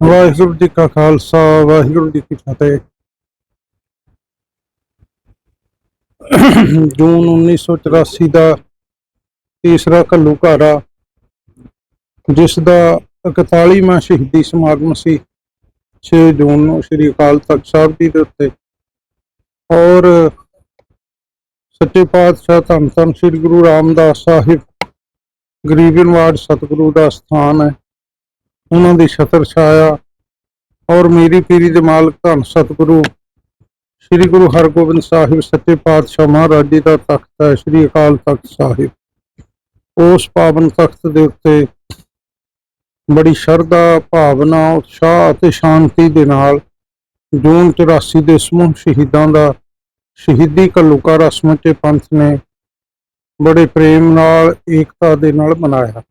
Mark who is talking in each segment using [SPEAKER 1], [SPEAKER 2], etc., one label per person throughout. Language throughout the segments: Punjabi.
[SPEAKER 1] ਵਾਹਿਗੁਰੂ ਜੀ ਕਾ ਖਾਲਸਾ ਵਾਹਿਗੁਰੂ ਜੀ ਕੀ ਫਤਿਹ। ਜੂਨ 1984 ਦਾ ਤੀਸਰਾ ਘੱਲੂਘਾਰਾ ਜਿਸ ਦਾ 41ਵਾਂ ਸ਼ਹੀਦੀ ਸਮਾਗਮ ਸੀ 6 ਜੂਨ ਨੂੰ ਸ੍ਰੀ ਅਕਾਲ ਤਖਤ ਸਾਹਿਬ ਜੀ ਦੇ ਉੱਤੇ। ਔਰ ਸੱਚੇ ਪਾਤਸ਼ਾਹ ਧੰਨ ਧੰਨ ਸ੍ਰੀ ਗੁਰੂ ਰਾਮਦਾਸ ਸਾਹਿਬ, ਗਰੀਬ ਨਿਵਾਜ ਸਤਿਗੁਰੂ ਦਾ ਸਥਾਨ ਹੈ। ਉਹਨਾਂ ਦੀ ਛਤਰ ਛਾਇਆ ਔਰ ਮੇਰੀ ਪੀਰੀ ਦੇ ਮਾਲਕ ਧੰਨ ਸਤਿਗੁਰੂ ਸ੍ਰੀ ਗੁਰੂ ਹਰਗੋਬਿੰਦ ਸਾਹਿਬ ਸੱਚੇ ਪਾਤਸ਼ਾਹ ਮਹਾਰਾਜ ਜੀ ਦਾ ਤਖਤ ਹੈ ਸ੍ਰੀ ਅਕਾਲ ਤਖਤ ਸਾਹਿਬ। ਉਸ ਪਾਵਨ ਤਖਤ ਦੇ ਉੱਤੇ ਬੜੀ ਸ਼ਰਧਾ, ਭਾਵਨਾ, ਉਤਸ਼ਾਹ ਅਤੇ ਸ਼ਾਂਤੀ ਦੇ ਨਾਲ ਜੂਨ 84 ਦੇ ਸਮੂਹ ਸ਼ਹੀਦਾਂ ਦਾ ਸ਼ਹੀਦੀ ਘੱਲੂਕਾ ਰਸਮ ਤੇ ਪੰਥ ਨੇ ਬੜੇ ਪ੍ਰੇਮ ਨਾਲ, ਏਕਤਾ ਦੇ ਨਾਲ ਮਨਾਇਆ।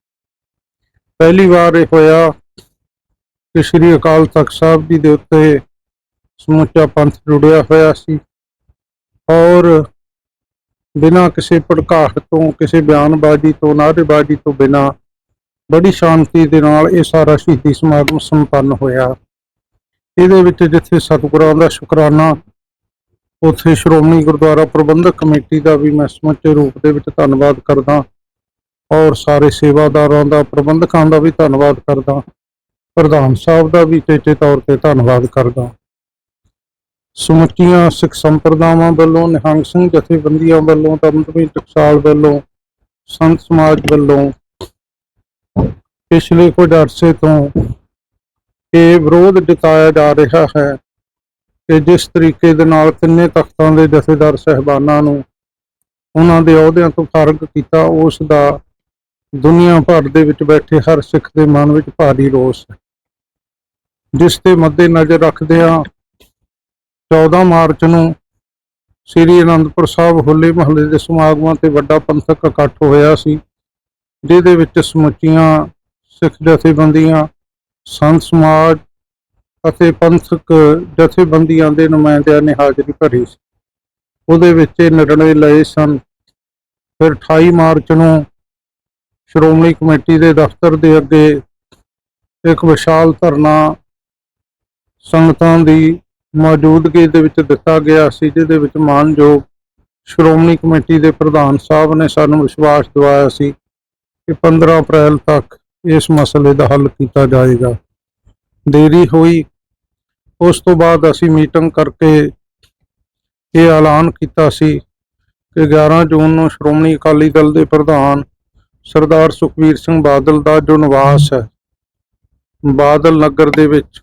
[SPEAKER 1] ਪਹਿਲੀ ਵਾਰ ਇਹ ਹੋਇਆ ਕਿ ਸ੍ਰੀ ਅਕਾਲ ਤਖਤ ਸਾਹਿਬ ਜੀ ਦੇ ਉੱਤੇ ਸਮੁੱਚਾ ਪੰਥ ਜੁੜਿਆ ਹੋਇਆ ਸੀ। ਔਰ ਬਿਨਾਂ ਕਿਸੇ ਭੜਕਾਹਟ ਤੋਂ, ਕਿਸੇ ਬਿਆਨਬਾਜ਼ੀ ਤੋਂ, ਨਾਅਰੇਬਾਜ਼ੀ ਤੋਂ ਬਿਨਾਂ ਬੜੀ ਸ਼ਾਂਤੀ ਦੇ ਨਾਲ ਇਹ ਸਾਰਾ ਸ਼ਹੀਦੀ ਸਮਾਗਮ ਸੰਪੰਨ ਹੋਇਆ। ਇਹਦੇ ਵਿੱਚ ਜਿੱਥੇ ਸਤਿਗੁਰਾਂ ਦਾ ਸ਼ੁਕਰਾਨਾ ਉੱਥੇ ਸ਼੍ਰੋਮਣੀ ਗੁਰਦੁਆਰਾ ਪ੍ਰਬੰਧਕ ਕਮੇਟੀ ਦਾ ਵੀ ਮੈਂ ਸਮੁੱਚੇ ਰੂਪ ਦੇ ਵਿੱਚ ਧੰਨਵਾਦ ਕਰਦਾ ਔਰ ਸਾਰੇ ਸੇਵਾਦਾਰਾਂ ਦਾ, ਪ੍ਰਬੰਧਕਾਂ ਦਾ ਵੀ ਧੰਨਵਾਦ ਕਰਦਾ। ਪ੍ਰਧਾਨ ਸਾਹਿਬ ਦਾ ਵੀ ਚੇਚੇ ਤੌਰ ਤੇ ਧੰਨਵਾਦ ਕਰਦਾ। ਸਮੁੱਚੀਆਂ ਸਿੱਖ ਸੰਪਰਦਾਵਾਂ ਵੱਲੋਂ, ਨਿਹੰਗ ਸਿੰਘ ਜਥੇਬੰਦੀਆਂ ਵੱਲੋਂ ਦਮਦਮੀ ਟਕਸਾਲ ਵੱਲੋਂ, ਸੰਤ ਸਮਾਜ ਵੱਲੋਂ ਪਿਛਲੇ ਕੁਝ ਅਰਸੇ ਤੋਂ ਇਹ ਵਿਰੋਧ ਜਤਾਇਆ ਜਾ ਰਿਹਾ ਹੈ ਕਿ ਜਿਸ ਤਰੀਕੇ ਦੇ ਨਾਲ ਤਿੰਨੇ ਤਖਤਾਂ ਦੇ ਜਥੇਦਾਰ ਸਹਿਬਾਨਾਂ ਨੂੰ ਉਹਨਾਂ ਦੇ ਅਹੁਦਿਆਂ ਤੋਂ ਫਾਰਗ ਕੀਤਾ, ਉਸ ਦਾ ਦੁਨੀਆ ਭਰ ਦੇ ਵਿੱਚ ਬੈਠੇ ਹਰ ਸਿੱਖ ਦੇ ਮਨ ਵਿੱਚ ਭਾਰੀ ਰੋਸ ਹੈ। ਜਿਸ ਤੇ ਮੱਦੇ ਨਜ਼ਰ ਰੱਖਦਿਆਂ 14 ਮਾਰਚ ਨੂੰ ਸ੍ਰੀ ਅਨੰਦਪੁਰ ਸਾਹਿਬ ਹੋਲੇ ਮਹੱਲੇ ਦੇ ਸਮਾਗਮਾਂ ਤੇ ਵੱਡਾ ਪੰਥਕ ਇਕੱਠ ਹੋਇਆ ਸੀ, ਜਿਹਦੇ ਵਿੱਚ ਸਮੁੱਚੀਆਂ ਸਿੱਖ ਜਥੇਬੰਦੀਆਂ, ਸੰਤ ਸਮਾਜ ਅਤੇ ਪੰਥਕ ਜਥੇਬੰਦੀਆਂ ਦੇ ਨੁਮਾਇੰਦਿਆਂ ਨੇ ਹਾਜ਼ਰੀ ਭਰੀ ਸੀ। ਉਹਦੇ ਵਿੱਚ ਇਹ ਨਿਰਣੇ ਲਏ ਸਨ। ਫਿਰ 28 ਮਾਰਚ ਨੂੰ ਸ਼੍ਰੋਮਣੀ ਕਮੇਟੀ ਦੇ ਦਫ਼ਤਰ ਦੇ ਅੱਗੇ ਇੱਕ ਵਿਸ਼ਾਲ ਧਰਨਾ ਸੰਗਤਾਂ ਦੀ ਮੌਜੂਦਗੀ ਦੇ ਵਿੱਚ ਦਿੱਤਾ ਗਿਆ ਸੀ, ਜਿਹਦੇ ਵਿੱਚ ਮਾਨਯੋਗ ਸ਼੍ਰੋਮਣੀ ਕਮੇਟੀ ਦੇ ਪ੍ਰਧਾਨ ਸਾਹਿਬ ਨੇ ਸਾਨੂੰ ਵਿਸ਼ਵਾਸ ਦਿਵਾਇਆ ਸੀ ਕਿ 15 ਅਪ੍ਰੈਲ ਤੱਕ ਇਸ ਮਸਲੇ ਦਾ ਹੱਲ ਕੀਤਾ ਜਾਏਗਾ। ਦੇਰੀ ਹੋਈ ਉਸ ਤੋਂ ਬਾਅਦ ਅਸੀਂ ਮੀਟਿੰਗ ਕਰਕੇ ਇਹ ਐਲਾਨ ਕੀਤਾ ਸੀ ਕਿ 11 ਜੂਨ ਨੂੰ ਸ਼੍ਰੋਮਣੀ ਅਕਾਲੀ ਦਲ ਦੇ ਪ੍ਰਧਾਨ ਸਰਦਾਰ ਸੁਖਬੀਰ ਸਿੰਘ ਬਾਦਲ ਦਾ ਜੋ ਨਿਵਾਸ ਹੈ, ਬਾਦਲ ਨਗਰ ਦੇ ਵਿੱਚ,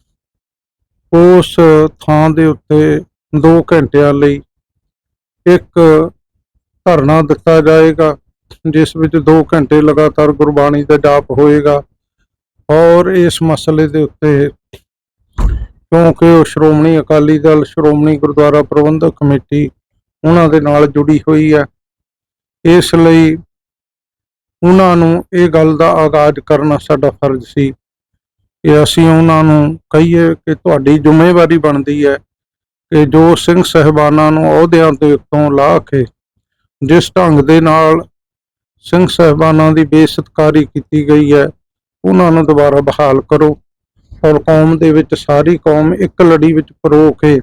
[SPEAKER 1] ਉਸ ਥਾਂ ਦੇ ਉੱਤੇ 2 ਘੰਟਿਆਂ ਲਈ ਇੱਕ ਧਰਨਾ ਦਿੱਤਾ ਜਾਏਗਾ, ਜਿਸ ਵਿੱਚ 2 ਘੰਟੇ ਲਗਾਤਾਰ ਗੁਰਬਾਣੀ ਦਾ ਜਾਪ ਹੋਏਗਾ ਔਰ ਇਸ ਮਸਲੇ ਦੇ ਉੱਤੇ ਕਿਉਂਕਿ ਉਹ ਸ਼੍ਰੋਮਣੀ ਅਕਾਲੀ ਦਲ, ਸ਼੍ਰੋਮਣੀ ਗੁਰਦੁਆਰਾ ਪ੍ਰਬੰਧਕ ਕਮੇਟੀ ਉਹਨਾਂ ਦੇ ਨਾਲ ਜੁੜੀ ਹੋਈ ਹੈ। ਇਸ ਲਈ ਉਹਨਾਂ ਨੂੰ ਇਹ ਗੱਲ ਦਾ ਆਗਾਜ਼ ਕਰਨਾ ਸਾਡਾ ਫਰਜ਼ ਸੀ। ਕਿ ਅਸੀਂ ਉਹਨਾਂ ਨੂੰ ਕਹੀਏ ਕਿ ਤੁਹਾਡੀ ਜ਼ਿੰਮੇਵਾਰੀ ਬਣਦੀ ਹੈ ਕਿ ਜੋ ਸਿੰਘ ਸਹਿਬਾਨਾਂ ਨੂੰ ਅਹੁਦਿਆਂ ਦੇ ਉੱਤੋਂ ਲਾ ਕੇ ਜਿਸ ਢੰਗ ਦੇ ਨਾਲ ਸਿੰਘ ਸਹਿਬਾਨਾਂ ਦੀ ਬੇਇੱਜ਼ਤਕਾਰੀ ਕੀਤੀ ਗਈ ਹੈ, ਉਹਨਾਂ ਨੂੰ ਦੁਬਾਰਾ ਬਹਾਲ ਕਰੋ। ਔਰ ਕੌਮ ਦੇ ਵਿੱਚ ਸਾਰੀ ਕੌਮ ਇੱਕ ਲੜੀ ਵਿੱਚ ਪਰੋ ਕੇ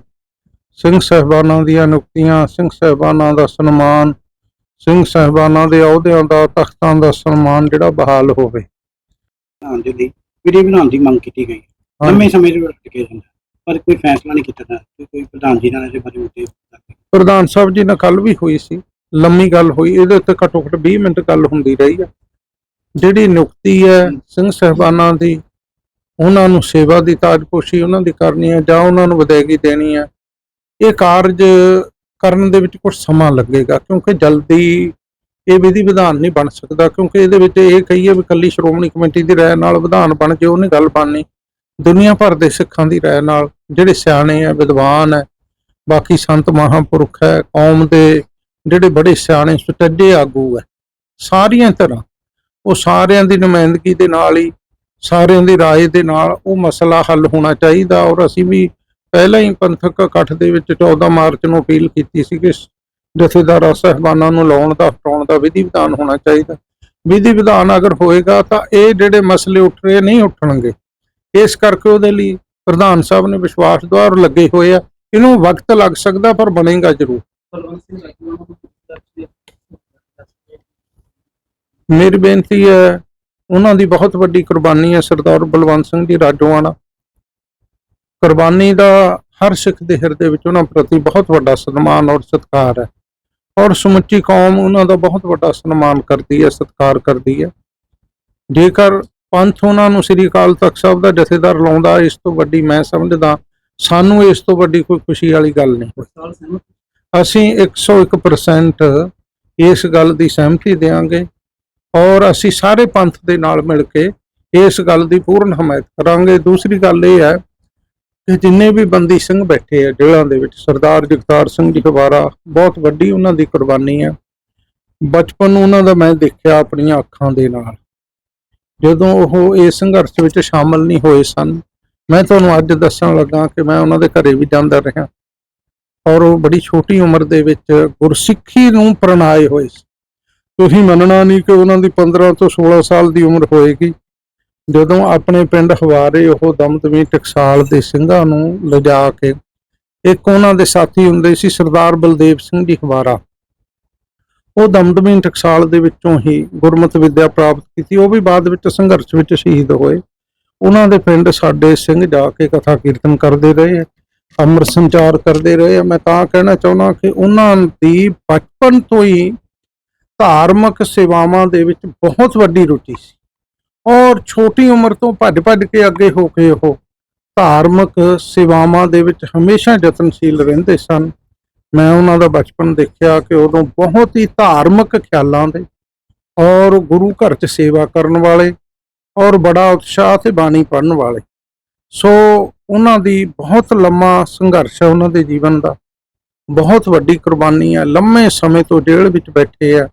[SPEAKER 1] ਸਿੰਘ ਸਹਿਬਾਨਾਂ ਦੀਆਂ ਨੁਕਤੀਆਂ ਸਿੰਘ ਸਹਿਬਾਨਾਂ ਦਾ ਸਨਮਾਨ ਸਿੰਘ ਸਹਿਬਾਨਾਂ ਦੇ ਅਹੁਦਿਆਂ ਦਾ ਤਖਤਾਂ ਦਾ ਸਨਮਾਨ ਜਿਹੜਾ ਬਹਾਲ ਹੋਵੇ।
[SPEAKER 2] ਬਣਾਉਣ ਦੇ ਵੀਡੀਓ ਬਣਾਉਣ ਦੀ ਮੰਗ ਕੀਤੀ ਗਈ। ਲੰਮੇ ਸਮੇਂ ਤੋਂ ਟਿਕੇ ਜਾਂਦਾ। ਪਰ ਕੋਈ ਫੈਸਲਾ ਨਹੀਂ ਕੀਤਾ ਜਾਂਦਾ। ਕੋਈ- ਪ੍ਰਧਾਨ ਜੀ ਨਾਲ ਇਹਦੇ ਬਾਰੇ ਉੱਤੇ
[SPEAKER 1] ਪ੍ਰਧਾਨ ਸਾਹਿਬ ਜੀ ਨਾਲ ਕੱਲ ਵੀ ਹੋਈ ਸੀ। ਲੰਮੀ ਗੱਲ ਹੋਈ। ਇਹਦੇ ਉੱਤੇ ਘੱਟੋ ਘੱਟ 20 ਮਿੰਟ ਗੱਲ ਹੁੰਦੀ ਰਹੀ ਹੈ ਜਿਹੜੀ ਨਿਯੁਕਤੀ ਹੈ। ਸਿੰਘ ਸਹਿਬਾਨਾਂ ਦੀ ਉਹਨਾਂ ਨੂੰ ਸੇਵਾ ਦੀ ਤਾਜਪੋਸ਼ੀ ਉਹਨਾਂ ਦੀ ਕਰਨੀ ਹੈ ਜਾਂ ਉਹਨਾਂ ਨੂੰ ਵਿਦਾਇਗੀ ਦੇਣੀ ਹੈ। ਇਹ ਕਾਰਜ ਕਰਨ ਦੇ ਵਿੱਚ ਕੁਝ ਸਮਾਂ ਲੱਗੇਗਾ ਕਿਉਂਕਿ ਜਲਦੀ ਇਹ ਵਿਧੀ ਵਿਧਾਨ ਨਹੀਂ ਬਣ ਸਕਦਾ ਕਿਉਂਕਿ ਇਹਦੇ ਵਿੱਚ ਇਹ ਕਹੀਏ ਵੀ ਕੱਲੀ ਸ਼੍ਰੋਮਣੀ ਕਮੇਟੀ ਦੀ ਰਾਏ ਨਾਲ ਵਿਧਾਨ ਬਣ ਜੇ ਉਹਨੇ ਗੱਲ ਬਣਨੀ। ਦੁਨੀਆ ਭਰ ਦੇ ਸਿੱਖਾਂ ਦੀ ਰਾਏ ਨਾਲ ਜਿਹੜੇ ਸਿਆਣੇ ਆ ਵਿਦਵਾਨ ਹੈ, ਬਾਕੀ ਸੰਤ ਮਹਾਂਪੁਰਖ ਹੈ, ਕੌਮ ਦੇ ਜਿਹੜੇ ਬੜੇ ਸਿਆਣੇ, ਸੁਚੱਜੇ ਆਗੂ ਹੈ, ਸਾਰੀਆਂ ਤਰ੍ਹਾਂ ਉਹ ਸਾਰਿਆਂ ਦੀ ਨੁਮਾਇੰਦਗੀ ਦੇ ਨਾਲ ਹੀ ਸਾਰਿਆਂ ਦੀ ਰਾਏ ਦੇ ਨਾਲ ਉਹ ਮਸਲਾ ਹੱਲ ਹੋਣਾ ਚਾਹੀਦਾ ਔਰ ਅਸੀਂ ਵੀ ਪਹਿਲਾਂ ਹੀ ਪੰਥਕ ਇਕੱਠ ਦੇ ਵਿੱਚ 14 ਮਾਰਚ ਨੂੰ ਅਪੀਲ ਕੀਤੀ ਸੀ ਕਿ ਜਥੇਦਾਰਾਂ ਸਹਿਬਾਨਾਂ ਨੂੰ ਲਾਉਣ ਦਾ, ਹਟਾਉਣ ਦਾ ਵਿਧੀ ਵਿਧਾਨ ਹੋਣਾ ਚਾਹੀਦਾ। ਵਿਧੀ ਵਿਧਾਨ ਅਗਰ ਹੋਏਗਾ ਤਾਂ ਇਹ ਜਿਹੜੇ ਮਸਲੇ ਉੱਠ ਰਹੇ ਨਹੀਂ ਉੱਠਣਗੇ। ਇਸ ਕਰਕੇ ਉਹਦੇ ਲਈ ਪ੍ਰਧਾਨ ਸਾਹਿਬ ਨੇ ਵਿਸ਼ਵਾਸ ਦੁਆਰ ਲੱਗੇ ਹੋਏ ਆ। ਇਹਨੂੰ ਵਕਤ ਲੱਗ ਸਕਦਾ ਪਰ ਬਣੇਗਾ ਜ਼ਰੂਰ। ਮੇਰੀ ਬੇਨਤੀ ਹੈ ਉਹਨਾਂ ਦੀ ਬਹੁਤ ਵੱਡੀ ਕੁਰਬਾਨੀ ਹੈ ਸਰਦਾਰ ਬਲਵੰਤ ਸਿੰਘ ਜੀ ਰਾਜੋਆਣਾ। ਕੁਰਬਾਨੀ ਦਾ ਹਰ ਸਿੱਖ ਦੇ ਹਿਰਦੇ ਵਿੱਚ ਉਹਨਾਂ ਪ੍ਰਤੀ ਬਹੁਤ ਵੱਡਾ ਸਨਮਾਨ ਔਰ ਸਤਿਕਾਰ ਹੈ। ਔਰ ਸਮੁੱਚੀ ਕੌਮ ਉਹਨਾਂ ਦਾ ਬਹੁਤ ਵੱਡਾ ਸਨਮਾਨ ਕਰਦੀ ਹੈ, ਸਤਿਕਾਰ ਕਰਦੀ ਹੈ। ਜੇਕਰ ਪੰਥ ਉਹਨਾਂ ਨੂੰ ਸ੍ਰੀ ਅਕਾਲ ਤਖਤ ਸਾਹਿਬ ਦਾ ਜਥੇਦਾਰ ਲਾਉਂਦਾ, ਇਸ ਤੋਂ ਵੱਡੀ ਮੈਂ ਸਮਝਦਾ, ਸਾਨੂੰ ਇਸ ਤੋਂ ਵੱਡੀ ਕੋਈ ਖੁਸ਼ੀ ਵਾਲੀ ਗੱਲ ਨਹੀਂ। ਅਸੀਂ 101% ਇਸ ਗੱਲ ਦੀ ਸਹਿਮਤੀ ਦੇਵਾਂਗੇ ਔਰ ਅਸੀਂ ਸਾਰੇ ਪੰਥ ਦੇ ਨਾਲ ਮਿਲ ਕੇ ਇਸ ਗੱਲ ਦੀ ਪੂਰਨ ਹਮਾਇਤ ਕਰਾਂਗੇ। ਦੂਸਰੀ ਗੱਲ ਇਹ ਹੈ ਕਿ ਜਿੰਨੇ ਵੀ ਬੰਦੀ ਸਿੰਘ ਬੈਠੇ ਆ ਜੇਲ੍ਹਾਂ ਦੇ ਵਿੱਚ, ਸਰਦਾਰ ਜਗਤਾਰ ਸਿੰਘ ਜੀ ਹਵਾਰਾ ਬਹੁਤ ਵੱਡੀ ਉਹਨਾਂ ਦੀ ਕੁਰਬਾਨੀ ਹੈ। ਬਚਪਨ ਨੂੰ ਉਹਨਾਂ ਦਾ ਮੈਂ ਦੇਖਿਆ ਆਪਣੀਆਂ ਅੱਖਾਂ ਦੇ ਨਾਲ। ਜਦੋਂ ਉਹ ਇਸ ਸੰਘਰਸ਼ ਵਿੱਚ ਸ਼ਾਮਲ ਨਹੀਂ ਹੋਏ ਸਨ, ਮੈਂ ਤੁਹਾਨੂੰ ਅੱਜ ਦੱਸਣ ਲੱਗਾ ਕਿ ਮੈਂ ਉਹਨਾਂ ਦੇ ਘਰੇ ਵੀ ਜਾਂਦਾ ਰਿਹਾ। ਔਰ ਉਹ ਬੜੀ ਛੋਟੀ ਉਮਰ ਦੇ ਵਿੱਚ ਗੁਰਸਿੱਖੀ ਨੂੰ ਪ੍ਰਣਾਏ ਹੋਏ ਸੀ। ਤੁਸੀਂ ਮੰਨਣਾ ਨਹੀਂ ਕਿ ਉਹਨਾਂ ਦੀ 15 ਤੋਂ 16 ਸਾਲ ਦੀ ਉਮਰ ਹੋਏਗੀ। ਜਦੋਂ ਆਪਣੇ ਪਿੰਡ ਹਵਾਰੇ ਉਹ ਦਮਦਮੀ ਟਕਸਾਲ ਦੇ ਸਿੰਘਾਂ ਨੂੰ ਲਿਜਾ ਕੇ ਇੱਕ ਉਹਨਾਂ ਦੇ ਸਾਥੀ ਹੁੰਦੇ ਸੀ ਸਰਦਾਰ ਬਲਦੇਵ ਸਿੰਘ ਜੀ ਹਵਾਰਾ। ਉਹ ਦਮਦਮੀ ਟਕਸਾਲ ਦੇ ਵਿੱਚੋਂ ਹੀ ਗੁਰਮਤਿ ਵਿੱਦਿਆ ਪ੍ਰਾਪਤ ਕੀਤੀ। ਉਹ ਵੀ ਬਾਅਦ ਵਿੱਚ ਸੰਘਰਸ਼ ਵਿੱਚ ਸ਼ਹੀਦ ਹੋਏ। ਉਹਨਾਂ ਦੇ ਪਿੰਡ ਸਾਡੇ ਸਿੰਘ ਜਾ ਕੇ ਕਥਾ ਕੀਰਤਨ ਕਰਦੇ ਰਹੇ, ਅੰਮ੍ਰਿਤ ਸੰਚਾਰ ਕਰਦੇ ਰਹੇ। ਮੈਂ ਤਾਂ ਕਹਿਣਾ ਚਾਹੁੰਦਾ ਕਿ ਉਹਨਾਂ ਦੀ ਬਚਪਨ ਤੋਂ ਹੀ ਧਾਰਮਿਕ ਸੇਵਾਵਾਂ ਦੇ ਵਿੱਚ ਬਹੁਤ ਵੱਡੀ ਰੁਚੀ ਸੀ। ਔਰ ਛੋਟੀ ਉਮਰ ਤੋਂ ਭੱਜ ਭੱਜ ਕੇ ਅੱਗੇ ਹੋ ਕੇ ਉਹ ਧਾਰਮਿਕ ਸੇਵਾਵਾਂ ਦੇ ਵਿੱਚ ਹਮੇਸ਼ਾ ਯਤਨਸ਼ੀਲ ਰਹਿੰਦੇ ਸਨ। ਮੈਂ ਉਹਨਾਂ ਦਾ ਬਚਪਨ ਦੇਖਿਆ ਕਿ ਉਦੋਂ ਬਹੁਤ ਹੀ ਧਾਰਮਿਕ ਖਿਆਲਾਂ ਦੇ ਔਰ ਗੁਰੂ ਘਰ 'ਚ ਸੇਵਾ ਕਰਨ ਵਾਲੇ ਔਰ ਬੜਾ ਉਤਸ਼ਾਹ ਤੇ ਬਾਣੀ ਪੜਨ ਵਾਲੇ। ਸੋ ਉਹਨਾਂ ਦੀ ਬਹੁਤ ਲੰਮਾ ਸੰਘਰਸ਼ ਹੈ, ਉਹਨਾਂ ਦੇ ਜੀਵਨ ਦਾ। ਬਹੁਤ ਵੱਡੀ ਕੁਰਬਾਨੀ ਹੈ, ਲੰਮੇ ਸਮੇਂ ਤੋਂ ਜੇਲ੍ਹ ਵਿੱਚ ਬੈਠੇ ਆ।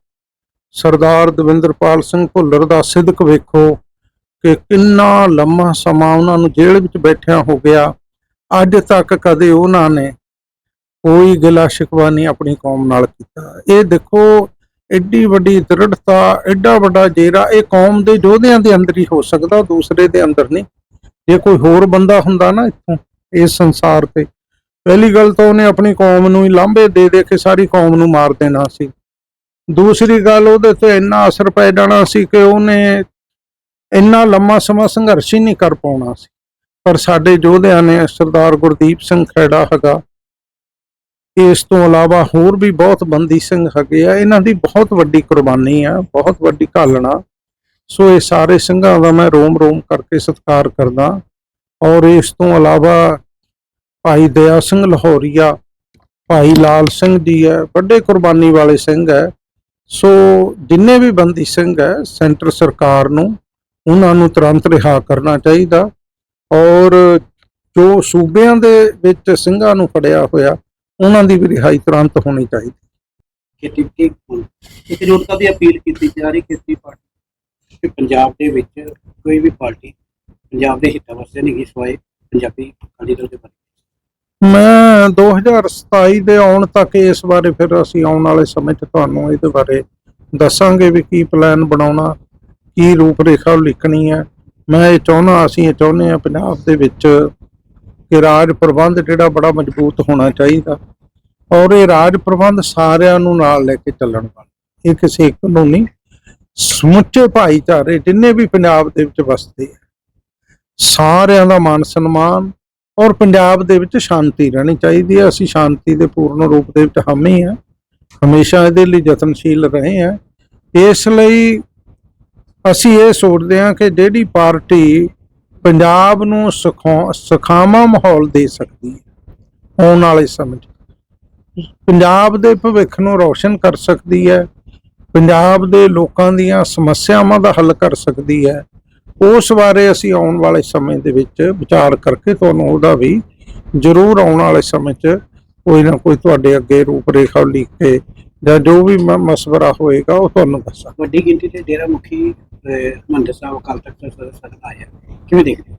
[SPEAKER 1] ਸਰਦਾਰ ਦਵਿੰਦਰਪਾਲ ਸਿੰਘ ਭੁੱਲਰ ਦਾ ਸਿੱਧਕ ਵੇਖੋ ਕਿ ਕਿੰਨਾ ਲੰਮਾ ਸਮਾਂ ਉਹਨਾਂ ਨੂੰ ਜੇਲ੍ਹ ਵਿੱਚ ਬੈਠਿਆ ਹੋ ਗਿਆ। ਅੱਜ ਤੱਕ ਕਦੇ ਉਹਨਾਂ ਨੇ ਕੋਈ ਗਿਲਾ ਸ਼ਿਕਵਾ ਨਹੀਂ ਆਪਣੀ ਕੌਮ ਨਾਲ ਕੀਤਾ। ਇਹ ਦੇਖੋ ਐਡੀ ਵੱਡੀ ਦ੍ਰਿੜਤਾ ਐਡਾ ਵੱਡਾ ਜੇਰਾ, ਇਹ ਕੌਮ ਦੇ ਯੋਧਿਆਂ ਦੇ ਅੰਦਰ ਹੀ ਹੋ ਸਕਦਾ, ਦੂਸਰੇ ਦੇ ਅੰਦਰ ਨਹੀਂ। ਜੇ ਕੋਈ ਹੋਰ ਬੰਦਾ ਹੁੰਦਾ ਨਾ ਇੱਥੋਂ, ਇਸ ਸੰਸਾਰ ਤੇ, ਪਹਿਲੀ ਗੱਲ ਤਾਂ ਉਹਨੇ ਆਪਣੀ ਕੌਮ ਨੂੰ ਹੀ ਲਾਂਭੇ ਦੇ ਦੇ ਕੇ ਸਾਰੀ ਕੌਮ ਨੂੰ ਮਾਰ ਦੇਣਾ ਸੀ। ਦੂਸਰੀ ਗੱਲ, ਉਹਦੇ ਤੇ ਇੰਨਾ ਅਸਰ ਪੈ ਜਾਣਾ ਸੀ ਕਿ ਉਹਨੇ ਇੰਨਾ ਲੰਮਾ ਸਮਾਂ ਸੰਘਰਸ਼ ਹੀ ਨਹੀਂ ਕਰ ਪਾਉਣਾ ਸੀ। ਪਰ ਸਾਡੇ ਯੋਧਿਆਂ ਨੇ ਸਰਦਾਰ ਗੁਰਦੀਪ ਸਿੰਘ ਖੈੜਾ ਹੈਗਾ, ਇਸ ਤੋਂ ਇਲਾਵਾ ਹੋਰ ਵੀ ਬਹੁਤ ਬੰਦੀ ਸਿੰਘ ਹੈਗੇ ਆ, ਇਹਨਾਂ ਦੀ ਬਹੁਤ ਵੱਡੀ ਕੁਰਬਾਨੀ ਆ, ਬਹੁਤ ਵੱਡੀ ਘਾਲਣਾ ਸੋ ਇਹ ਸਾਰੇ ਸਿੰਘਾਂ ਦਾ ਮੈਂ ਰੋਮ ਰੋਮ ਕਰਕੇ ਸਤਿਕਾਰ ਕਰਦਾ। ਔਰ ਇਸ ਤੋਂ ਇਲਾਵਾ ਭਾਈ ਦਇਆ ਸਿੰਘ ਲਾਹੌਰੀਆ, ਭਾਈ ਲਾਲ ਸਿੰਘ ਜੀ ਹੈ ਵੱਡੇ ਕੁਰਬਾਨੀ ਵਾਲੇ ਸਿੰਘ ਹੈ। ਸੋ ਜਿੰਨੇ ਵੀ ਬੰਦੀ ਸਿੰਘ ਹੈ, ਸੈਂਟਰ ਸਰਕਾਰ ਨੂੰ ਉਹਨਾਂ ਨੂੰ ਤੁਰੰਤ ਰਿਹਾ ਕਰਨਾ ਚਾਹੀਦਾ। ਔਰ ਜੋ ਸੂਬਿਆਂ ਦੇ ਵਿੱਚ ਸਿੰਘਾਂ ਨੂੰ ਫੜਿਆ ਹੋਇਆ, ਉਹਨਾਂ ਦੀ ਵੀ ਰਿਹਾਈ ਤੁਰੰਤ ਹੋਣੀ ਚਾਹੀਦੀ।
[SPEAKER 2] ਖੇਤੀ ਕੀ ਇੱਕ ਜੋਟਾ ਦੀ ਅਪੀਲ ਕੀਤੀ ਜਾ ਰਹੀ ਖੇਤੀ ਪਾਰਟੀ ਕਿ ਪੰਜਾਬ ਦੇ ਵਿੱਚ ਕੋਈ ਵੀ ਪਾਰਟੀ ਪੰਜਾਬ ਦੇ ਹਿੱਤਾਂ ਵਾਸਤੇ ਨਹੀਂ ਗਈ ਸਵਾਏ ਪੰਜਾਬੀ ਅਕਾਲੀ ਦਲ ਦੇ ਬਾਰੇ
[SPEAKER 1] ਮੈਂ 2027 ਦੇ ਆਉਣ ਤੱਕ ਇਸ ਬਾਰੇ ਫਿਰ ਅਸੀਂ ਆਉਣ ਵਾਲੇ ਸਮੇਂ 'ਚ ਤੁਹਾਨੂੰ ਇਹਦੇ ਬਾਰੇ ਦੱਸਾਂਗੇ ਵੀ ਕੀ ਪਲਾਨ ਬਣਾਉਣਾ, ਕੀ ਰੂਪ ਰੇਖਾ ਲਿਖਣੀ ਹੈ। ਮੈਂ ਇਹ ਚਾਹੁੰਦਾ, ਅਸੀਂ ਇਹ ਚਾਹੁੰਦੇ ਹਾਂ ਪੰਜਾਬ ਦੇ ਵਿੱਚ ਕਿ ਰਾਜ ਪ੍ਰਬੰਧ ਜਿਹੜਾ ਬੜਾ ਮਜ਼ਬੂਤ ਹੋਣਾ ਚਾਹੀਦਾ ਔਰ ਇਹ ਰਾਜ ਪ੍ਰਬੰਧ ਸਾਰਿਆਂ ਨੂੰ ਨਾਲ ਲੈ ਕੇ ਚੱਲਣ ਵਾਲਾ। ਇਹ ਕਿਸੇ ਇੱਕ ਨੂੰ ਨਹੀਂ, ਸਮੁੱਚੇ ਭਾਈਚਾਰੇ ਜਿੰਨੇ ਵੀ ਪੰਜਾਬ ਦੇ ਵਿੱਚ ਵਸਦੇ ਆ, ਸਾਰਿਆਂ ਦਾ ਮਾਨ ਸਨਮਾਨ ਔਰ ਪੰਜਾਬ ਦੇ ਵਿੱਚ ਸ਼ਾਂਤੀ ਰਹਿਣੀ ਚਾਹੀਦੀ ਹੈ। ਅਸੀਂ ਸ਼ਾਂਤੀ ਦੇ ਪੂਰਨ ਰੂਪ ਦੇ ਵਿੱਚ ਹਾਮੀ ਹਾਂ। ਹਮੇਸ਼ਾ ਇਹਦੇ ਲਈ ਯਤਨਸ਼ੀਲ ਰਹੇ ਹਾਂ। ਇਸ ਲਈ ਅਸੀਂ ਇਹ ਸੋਚਦੇ ਹਾਂ ਕਿ ਜਿਹੜੀ ਪਾਰਟੀ ਪੰਜਾਬ ਨੂੰ ਸੁਖਾ- ਸੁਖਾਵਾਂ ਮਾਹੌਲ ਦੇ ਸਕਦੀ ਹੈ, ਆਉਣ ਵਾਲੇ ਸਮੇਂ 'ਚ। ਪੰਜਾਬ ਦੇ ਭਵਿੱਖ ਨੂੰ ਰੌਸ਼ਨ ਕਰ ਸਕਦੀ ਹੈ। ਪੰਜਾਬ ਦੇ ਲੋਕਾਂ ਦੀਆਂ ਸਮੱਸਿਆਵਾਂ ਦਾ ਹੱਲ ਕਰ ਸਕਦੀ ਹੈ। ਉਸ ਬਾਰੇ ਅਸੀਂ ਆਉਣ ਵਾਲੇ ਸਮੇਂ ਦੇ ਵਿੱਚ ਵਿਚਾਰ ਕਰਕੇ ਤੁਹਾਨੂੰ ਉਹਦਾ ਵੀ ਜ਼ਰੂਰ ਆਉਣ ਵਾਲੇ ਸਮੇਂ 'ਚ ਕੋਈ ਨਾ ਕੋਈ ਤੁਹਾਡੇ ਅੱਗੇ ਰੂਪ ਰੇਖਾ ਲਿਖ ਕੇ ਜਾਂ ਜੋ ਵੀ ਮਸ਼ਵਰਾ ਹੋਏਗਾ ਉਹ ਤੁਹਾਨੂੰ ਦੱਸਾਂ
[SPEAKER 2] ਵੱਡੀ ਗਿਣਤੀ ਤੇ ਡੇਰਾ ਮੁਖੀ ਹਮੰਦਰ ਸਾਹਿਬ ਅਕਾਲ ਤਖਤ ਸਾਹਿਬ ਸਦਨ ਆਇਆ ਕਿਵੇਂ ਦੇਖਦੇ?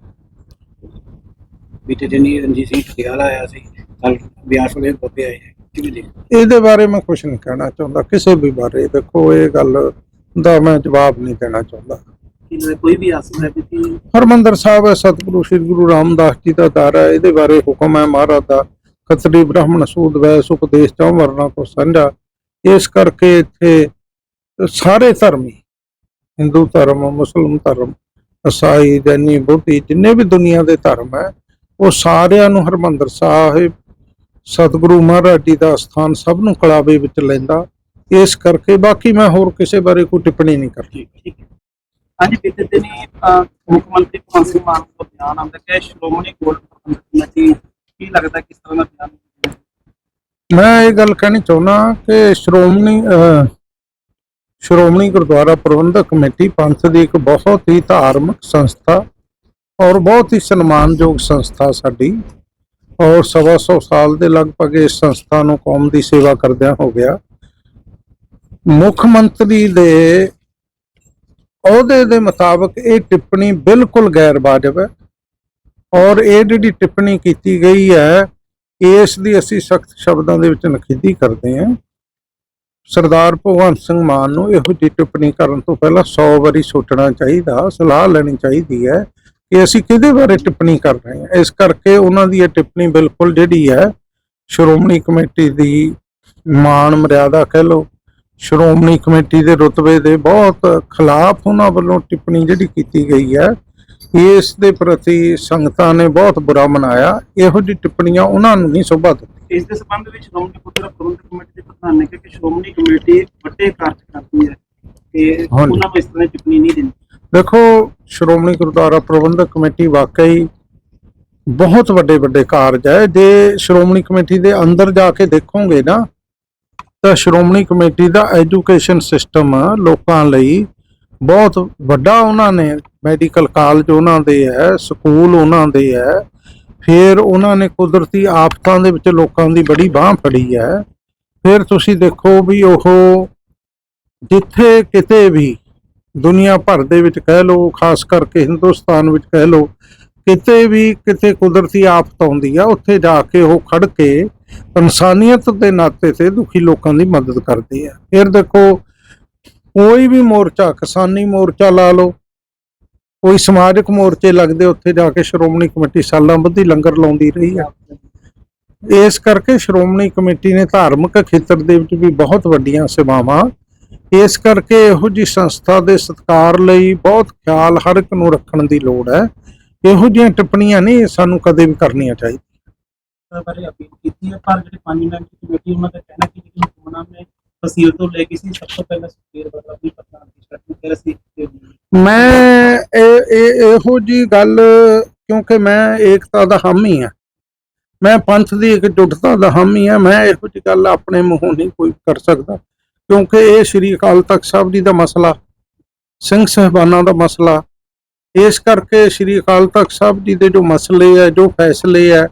[SPEAKER 2] ਬੀਤੇ ਦਿਨ ਹੀ ਰਣਜੀਤ ਸਿੰਘ ਆਇਆ ਸੀ ਕੱਲ ਬਿਆਸ ਵਾਲੇ ਬੱਬੇ ਆਏ। ਕਿਵੇਂ ਦੇ
[SPEAKER 1] ਇਹਦੇ ਬਾਰੇ ਮੈਂ ਕੁਝ ਨਹੀਂ ਕਹਿਣਾ ਚਾਹੁੰਦਾ ਕਿਸੇ ਵੀ ਬਾਰੇ। ਦੇਖੋ ਇਹ ਗੱਲ ਦਾ ਮੈਂ ਜਵਾਬ ਨਹੀਂ ਦੇਣਾ ਚਾਹੁੰਦਾ।
[SPEAKER 2] ਕਿ ਨਾ ਕੋਈ ਵੀ ਹੈ ਕਿ
[SPEAKER 1] ਹਰਮੰਦਰ ਸਾਹਿਬ ਹੈ ਸਤਿਗੁਰੂ ਸ੍ਰੀ ਗੁਰੂ ਰਾਮਦਾਸ ਜੀ ਦਾ ਦਰ ਇਹਦੇ ਬਾਰੇ ਹੁਕਮ ਹੈ ਮਹਾਰਾਜ ਦਾ। ਖੱਤਰੀ ਬ੍ਰਾਹਮਣ ਸੂਦ ਵੈਸ ਉਪਦੇਸ਼ ਚੌ ਵਰਨਾ ਤੋਂ ਸਾਂਝਾ। ਇਸ ਕਰਕੇ ਇੱਥੇ ਸਾਰੇ ਧਰਮੀ ਹਿੰਦੂ ਧਰਮ ਮੁਸਲਮ ਧਰਮ ਈਸਾਈ ਜੈਨੀ ਬੁੱਧੀ ਜਿੰਨੇ ਵੀ ਦੁਨੀਆ ਦੇ ਧਰਮ ਹੈ ਉਹ ਸਾਰਿਆਂ ਨੂੰ ਹਰਮੰਦਰ ਸਾਹਿਬ ਸਤਿਗੁਰੂ ਮਹਾਰਾਜ ਜੀ ਦਾ ਸਥਾਨ ਸਭ ਨੂੰ ਕਲਾਵੇ ਵਿੱਚ ਲੈਂਦਾ। ਇਸ ਕਰਕੇ ਬਾਕੀ ਮੈਂ ਹੋਰ ਕਿਸੇ ਬਾਰੇ ਕੋਈ ਟਿੱਪਣੀ ਨਹੀਂ ਕਰਦੀ।
[SPEAKER 2] ਠੀਕ ਹੈ। ਅੱਜ ਬੀਤੇ ਦਿਨੀ ਮੁੱਖ ਮੰਤਰੀ ਭਗਵੰਤ ਸਿੰਘ ਮਾਨ ਦਾ ਬਿਆਨ ਆਉਂਦਾ ਕਿ ਸ਼੍ਰੋਮਣੀ ਗੋਲਡ ਪ੍ਰਬੰਧਕ ਕਮੇਟੀ ਕੀ ਲੱਗਦਾ, ਕਿਸ ਤਰ੍ਹਾਂ ਦਾ ਬਿਆਨ
[SPEAKER 1] ਮੈਂ ਇਹ ਗੱਲ ਕਹਿਣੀ ਚਾਹੁੰਦਾ ਕਿ ਸ਼੍ਰੋਮਣੀ ਸ਼੍ਰੋਮਣੀ ਗੁਰਦੁਆਰਾ ਪ੍ਰਬੰਧਕ ਕਮੇਟੀ ਪੰਥ ਦੀ ਇੱਕ ਬਹੁਤ ਹੀ ਧਾਰਮਿਕ ਸੰਸਥਾ ਔਰ ਬਹੁਤ ਹੀ ਸਨਮਾਨਯੋਗ ਸੰਸਥਾ ਸਾਡੀ ਔਰ ਸਵਾ ਸੌ ਸਾਲ ਦੇ ਲਗਭਗ ਇਸ ਸੰਸਥਾ ਨੂੰ ਕੌਮ ਦੀ ਸੇਵਾ ਕਰਦਿਆਂ ਹੋ ਗਿਆ। ਮੁੱਖ ਮੰਤਰੀ ਦੇ ਅਹੁਦੇ ਦੇ ਮੁਤਾਬਕ ਇਹ ਟਿੱਪਣੀ ਬਿਲਕੁਲ ਗੈਰ ਵਾਜਬ ਹੈ ਔਰ ਇਹ ਜਿਹੜੀ ਟਿੱਪਣੀ ਕੀਤੀ ਗਈ ਹੈ, ਇਸ ਦੀ ਅਸੀਂ ਸਖਤ ਸ਼ਬਦਾਂ ਦੇ ਵਿੱਚ ਨਖੇਦੀ ਕਰਦੇ ਹਾਂ। ਸਰਦਾਰ ਭਗਵੰਤ ਸਿੰਘ ਮਾਨ ਨੂੰ ਇਹੋ ਜਿਹੀ ਟਿੱਪਣੀ ਕਰਨ ਤੋਂ ਪਹਿਲਾਂ 100 ਵਾਰੀ ਸੋਚਣਾ ਚਾਹੀਦਾ, ਸਲਾਹ ਲੈਣੀ ਚਾਹੀਦੀ ਹੈ ਕਿ ਅਸੀਂ ਕਿਹਦੇ ਬਾਰੇ ਟਿੱਪਣੀ ਕਰ ਰਹੇ ਹਾਂ। ਇਸ ਕਰਕੇ ਉਹਨਾਂ ਦੀ ਇਹ ਟਿੱਪਣੀ ਬਿਲਕੁਲ ਜਿਹੜੀ ਹੈ, ਸ਼੍ਰੋਮਣੀ ਕਮੇਟੀ ਦੀ ਮਾਣ ਮਰਿਆਦਾ ਕਹਿ ਲਓ ਸ਼੍ਰੋਮਣੀ ਕਮੇਟੀ ਦੇ ਰੁਤਬੇ ਦੇ ਬਹੁਤ ਖਿਲਾਫ ਉਹਨਾਂ ਵੱਲੋਂ ਟਿੱਪਣੀ ਜਿਹੜੀ ਕੀਤੀ ਗਈ ਹੈ ਇਸ ਦੇ ਪ੍ਰਤੀ ਸੰਗਤਾਂ ਨੇ ਬਹੁਤ ਬੁਰਾ ਮਨਾਇਆ। ਇਹੋ ਜਿਹੀ ਟਿੱਪਣੀਆਂ ਉਹਨਾਂ ਨੂੰ ਨਹੀਂ ਸ਼ੋਭਾ ਦਿੰਦੀ
[SPEAKER 2] ਇਸ ਦੇ ਸੰਬੰਧ ਵਿੱਚ ਸ਼੍ਰੋਮਣੀ ਪ੍ਰਬੰਧਕ ਕਮੇਟੀ ਦੇ ਪ੍ਰਧਾਨ ਨੇ ਕਿਹਾ ਕਿ ਸ਼੍ਰੋਮਣੀ ਕਮੇਟੀ ਵੱਡੇ ਕਾਰਜ ਕਰਦੀ ਹੈ
[SPEAKER 1] ਹਾਂਜੀ।
[SPEAKER 2] ਉਹਨਾਂ ਨੂੰ ਇਸ ਤਰ੍ਹਾਂ ਟਿੱਪਣੀ ਨਹੀਂ ਦੇਣੀ
[SPEAKER 1] ਦੇਖੋ ਸ਼੍ਰੋਮਣੀ ਗੁਰਦੁਆਰਾ ਪ੍ਰਬੰਧਕ ਕਮੇਟੀ ਵਾਕਈ ਬਹੁਤ ਵੱਡੇ ਵੱਡੇ ਕਾਰਜ ਹੈ। ਜੇ ਸ਼੍ਰੋਮਣੀ ਕਮੇਟੀ ਦੇ ਅੰਦਰ ਜਾ ਕੇ ਦੇਖੋਗੇ ਨਾ ਤਾਂ ਸ਼੍ਰੋਮਣੀ ਕਮੇਟੀ ਦਾ ਐਜੂਕੇਸ਼ਨ ਸਿਸਟਮ ਲੋਕਾਂ ਲਈ ਬਹੁਤ ਵੱਡਾ ਉਹਨਾਂ ਨੇ, ਮੈਡੀਕਲ ਕਾਲਜ ਉਹਨਾਂ ਦੇ ਹੈ, ਸਕੂਲ ਉਹਨਾਂ ਦੇ ਹੈ, ਫਿਰ ਉਹਨਾਂ ਨੇ ਕੁਦਰਤੀ ਆਫਤਾਂ ਦੇ ਵਿੱਚ ਲੋਕਾਂ ਦੀ ਬੜੀ ਬਾਹ ਫੜੀ ਹੈ। ਫਿਰ ਤੁਸੀਂ ਦੇਖੋ ਵੀ ਉਹ ਜਿੱਥੇ ਕਿਤੇ ਵੀ ਦੁਨੀਆ ਭਰ ਦੇ ਵਿੱਚ ਕਹਿ ਲਓ, ਖਾਸ ਕਰਕੇ ਹਿੰਦੁਸਤਾਨ ਵਿੱਚ ਕਹਿ ਲਓ ਕਿਤੇ ਵੀ ਕਿਤੇ ਕੁਦਰਤੀ ਆਫਤ ਆਉਂਦੀ ਆ, ਉੱਥੇ ਜਾ ਕੇ ਉਹ ਖੜ ਕੇ ਇਨਸਾਨੀਅਤ ਦੇ ਨਾਤੇ ਤੇ ਦੁਖੀ ਲੋਕਾਂ ਦੀ ਮਦਦ ਕਰਦੇ ਆ। ਫਿਰ ਦੇਖੋ, ਕੋਈ ਵੀ ਮੋਰਚਾ, ਕਿਸਾਨੀ ਮੋਰਚਾ ਲਾ ਲਓ, ਕੋਈ ਸਮਾਜਿਕ ਮੋਰਚੇ ਲੱਗਦੇ ਉੱਥੇ ਜਾ ਕੇ ਸ਼੍ਰੋਮਣੀ ਕਮੇਟੀ ਸਾਲਾਂ ਬੱਧੀ ਲੰਗਰ ਲਾਉਂਦੀ ਰਹੀ ਆ। ਇਸ ਕਰਕੇ ਸ਼੍ਰੋਮਣੀ ਕਮੇਟੀ ਨੇ ਧਾਰਮਿਕ ਖੇਤਰ ਦੇ ਵਿੱਚ ਵੀ ਬਹੁਤ ਵੱਡੀਆਂ ਸੇਵਾਵਾਂ। ਇਸ ਕਰਕੇ ਇਹੋ ਜੀ ਸੰਸਥਾ ਦੇ ਸਤਕਾਰ ਲਈ ਬਹੁਤ ਖਿਆਲ ਹਰ ਇੱਕ ਨੂੰ ਰੱਖਣ ਦੀ ਲੋੜ ਹੈ। ਇਹੋ ਜਿਹੀਆਂ ਟਿੱਪਣੀਆਂ ਨਹੀਂ ਸਾਨੂੰ ਕਦੇ ਵੀ ਕਰਨੀਆਂ ਚਾਹੀਦੀਆਂ।
[SPEAKER 2] ਇਸ ਬਾਰੇ ਅਪੀਲ ਕੀਤੀ ਹੈ ਪਰ ਜਿਹੜੇ ਪੰਜ ਮੈਂਬਰੀ ਕਮੇਟੀ ਉਹਨਾਂ ਦਾ ਕਹਿਣਾ ਕਿ ਜਿਹੜੀ ਹੁਕਮਨਾਮੇ ਨੇ ਤਹਿਸੀਲ ਤੋਂ ਲੈ ਕੇ ਸੀ ਸਭ ਤੋਂ ਪਹਿਲਾਂ ਸੁਖਬੀਰ ਬਾਦਲ ਆਪਣੀ ਪ੍ਰਧਾਨ ਦੀ ਸ਼ਰਤ ਕਰ ਸੀ ਤੇ
[SPEAKER 1] ਮੈਂ ਇਹ ਇਹ ਜੀ ਗੱਲ ਕਿਉਂਕਿ ਮੈਂ ਏਕਤਾ ਦਾ ਹਾਮੀ ਆ ਮੈਂ ਪੰਥ ਦੀ ਇਕਜੁੱਟਤਾ ਦਾ ਹਾਮੀ ਆ ਮੈਂ ਇਹੋ ਜੀ ਗੱਲ ਆਪਣੇ ਮੂੰਹੋਂ ਨਹੀਂ ਕੋਈ ਕਰ ਸਕਦਾ ਕਿਉਂਕਿ ਇਹ ਸ੍ਰੀ ਅਕਾਲ ਤਖਤ ਸਾਹਿਬ ਜੀ ਦਾ ਮਸਲਾ ਸਿੰਘ ਸਹਿਬਾਨਾਂ ਦਾ ਮਸਲਾ ਇਸ ਕਰਕੇ ਸ੍ਰੀ ਅਕਾਲ ਤਖਤ ਸਾਹਿਬ ਜੀ ਦੇ ਜੋ ਮਸਲੇ ਹੈ ਜੋ ਫੈਸਲੇ ਹੈ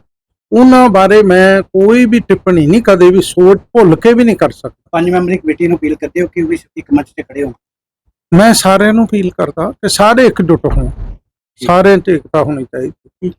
[SPEAKER 1] ਉਹਨਾਂ ਬਾਰੇ ਮੈਂ ਕੋਈ ਵੀ ਟਿੱਪਣੀ ਨਹੀਂ ਕਦੇ ਵੀ ਸੋਚ ਭੁੱਲ ਕੇ ਵੀ ਨਹੀਂ ਕਰ ਸਕਦਾ।
[SPEAKER 2] ਪੰਜ ਮੈਂਬਰੀ ਕਮੇਟੀ ਨੂੰ ਅਪੀਲ ਕਰਦੇ ਹੋ ਕਿ ਉਹ ਵੀ ਇੱਕ ਮੰਚ ਤੇ ਖੜੇ ਹੋਣ?
[SPEAKER 1] ਮੈਂ ਸਾਰਿਆਂ ਨੂੰ ਅਪੀਲ ਕਰਦਾ ਕਿ ਸਾਰੇ ਇਕਜੁੱਟ ਹੋਣ। ਸਾਰਿਆਂ 'ਚ ਏਕਤਾ ਹੋਣੀ ਚਾਹੀਦੀ।